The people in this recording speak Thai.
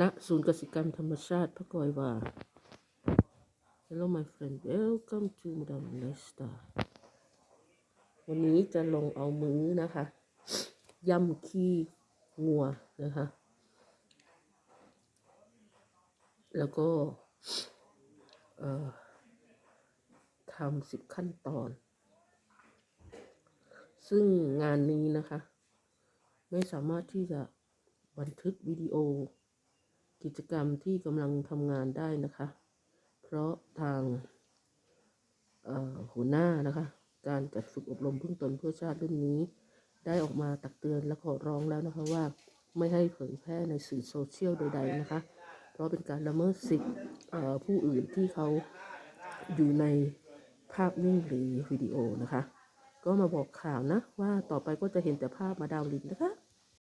ณศูนย์กสิกรรมธรรมชาติพระกอยว่า Hello my friend welcome to Madam Nesta วันนี้จะลงเอามื้อนะคะย่ำขี้งัวนะคะ แล้วก็ทำสิบขั้นตอน ซึ่งงานนี้นะคะ ไม่สามารถที่จะบันทึกวิดีโอ กิจกรรมที่กำลังทำงานได้นะคะ เพราะทางหัวหน้านะคะ การจัดฝึกอบรมเบื้องตนเพื่อชาติรุ่นนี้ ได้ออกมาตักเตือนและขอร้องแล้วนะคะว่าไม่ให้เผยแพร่ในสื่อโซเชียลใด ๆ นะคะ เพราะเป็นการละเมิดสิทธิ์ผู้อื่นที่เขาอยู่ในภาพนิ่งหรือวิดีโอนะคะ ก็มาบอกข่าวนะว่าต่อไปก็จะเห็นแต่ภาพมาดาวลินนะคะ